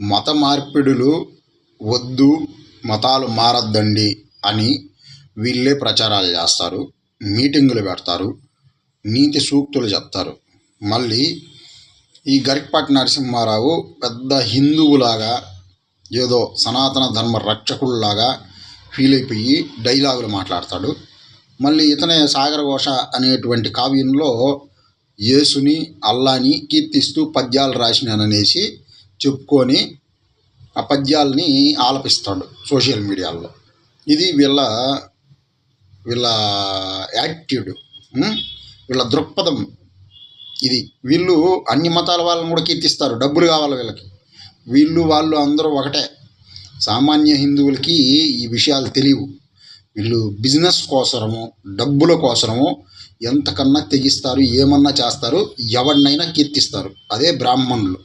మత మార్పిడులు వద్దు మతాలు మారద్దండి అని వీళ్ళే ప్రచారాలు చేస్తారు మీటింగులు పెడతారు నీతి సూక్తులు చెప్తారు. మళ్ళీ ఈ గరికపాటి నరసింహారావు పెద్ద హిందువులాగా ఏదో సనాతన ధర్మ రక్షకుల్లాగా ఫీల్ అయిపోయి డైలాగులు మాట్లాడతాడు. మళ్ళీ ఇతనే సాగరఘోష అనేటువంటి కావ్యంలో యేసుని అల్లాని కీర్తిస్తూ పద్యాలు రాసినాననేసి చెప్పుకొని ఆ పద్యాలని ఆలపిస్తాడు సోషల్ మీడియాలో. ఇది వీళ్ళ వీళ్ళ యాటిట్యూడ్ వీళ్ళ దృక్పథం. ఇది వీళ్ళు అన్ని మతాల వాళ్ళని కూడా కీర్తిస్తారు డబ్బులు కావాలి వీళ్ళకి. వీళ్ళు వాళ్ళు అందరూ ఒకటే. సామాన్య హిందువులకి ఈ విషయాలు తెలియవు. వీళ్ళు బిజినెస్ కోసరము డబ్బుల కోసరము ఎంతకన్నా తెగిస్తారు ఏమన్నా చేస్తారు ఎవరినైనా కీర్తిస్తారు. అదే బ్రాహ్మణులు.